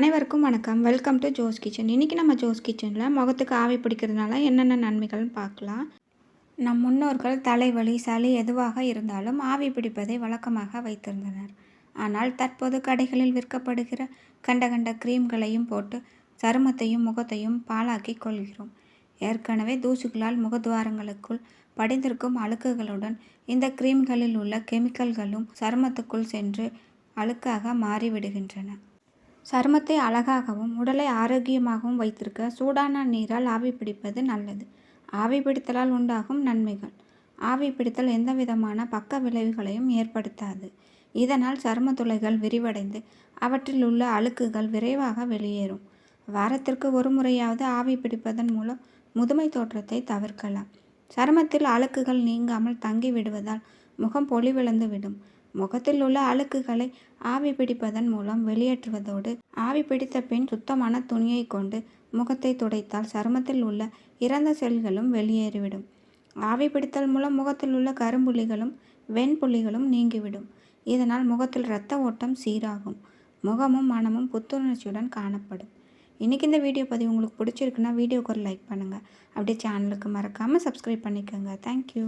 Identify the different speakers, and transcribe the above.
Speaker 1: அனைவருக்கும் வணக்கம். Welcome to Jose kitchen இன்றைக்கி நம்ம ஜோஸ் கிச்சனில் முகத்துக்கு ஆவி பிடிக்கிறதுனால என்னென்ன நன்மைகள்னு பார்க்கலாம். நம் முன்னோர்கள் தலைவலி சளி எதுவாக இருந்தாலும் ஆவி பிடிப்பதை வழக்கமாக வைத்திருந்தனர். ஆனால் தற்போது கடைகளில் விற்கப்படுகிற கண்ட கண்ட க்ரீம்களையும் போட்டு சருமத்தையும் முகத்தையும் பாலாக்கி கொள்கிறோம். ஏற்கனவே தூசுகளால் முகத்துவாரங்களுக்குள் படிந்திருக்கும் அழுக்குகளுடன் இந்த க்ரீம்களில் உள்ள கெமிக்கல்களும் சருமத்துக்குள் சென்று அழுக்காக மாறிவிடுகின்றன. சருமத்தை அழகாகவும் உடலை ஆரோக்கியமாகவும் வைத்திருக்க சூடான நீரால் ஆவி பிடிப்பது நல்லது. ஆவி பிடித்தலால் உண்டாகும் நன்மைகள். ஆவி பிடித்தல் எந்த விதமான பக்க விளைவுகளையும் ஏற்படுத்தாது. இதனால் சரும துளைகள் விரிவடைந்து அவற்றில் உள்ள அழுக்குகள் விரைவாக வெளியேறும். வாரத்திற்கு ஒரு முறையாவது ஆவி பிடிப்பதன் மூலம் முதுமை தோற்றத்தை தவிர்க்கலாம். சருமத்தில் அழுக்குகள் நீங்காமல் தங்கி விடுவதால் முகம் பொலிவிழந்து விடும் முகத்தில் உள்ள அழுக்குகளை ஆவி பிடிப்பதன் மூலம் வெளியேற்றுவதோடு ஆவி பிடித்த பின் சுத்தமான துணியை கொண்டு முகத்தை துடைத்தால் சருமத்தில் உள்ள இறந்த செல்களும் வெளியேறிவிடும். ஆவி பிடித்தல் மூலம் முகத்தில் உள்ள கரும்புள்ளிகளும் வெண்புள்ளிகளும் நீங்கிவிடும். இதனால் முகத்தில் இரத்த ஓட்டம் சீராகும். முகமும் மனமும் புத்துணர்ச்சியுடன் காணப்படும். இன்றைக்கி இந்த வீடியோ பதிவு உங்களுக்கு பிடிச்சிருக்குன்னா வீடியோக்கு ஒரு லைக் பண்ணுங்கள் அப்படியே சேனலுக்கு மறக்காமல் சப்ஸ்கிரைப் பண்ணிக்கோங்க. தேங்க்யூ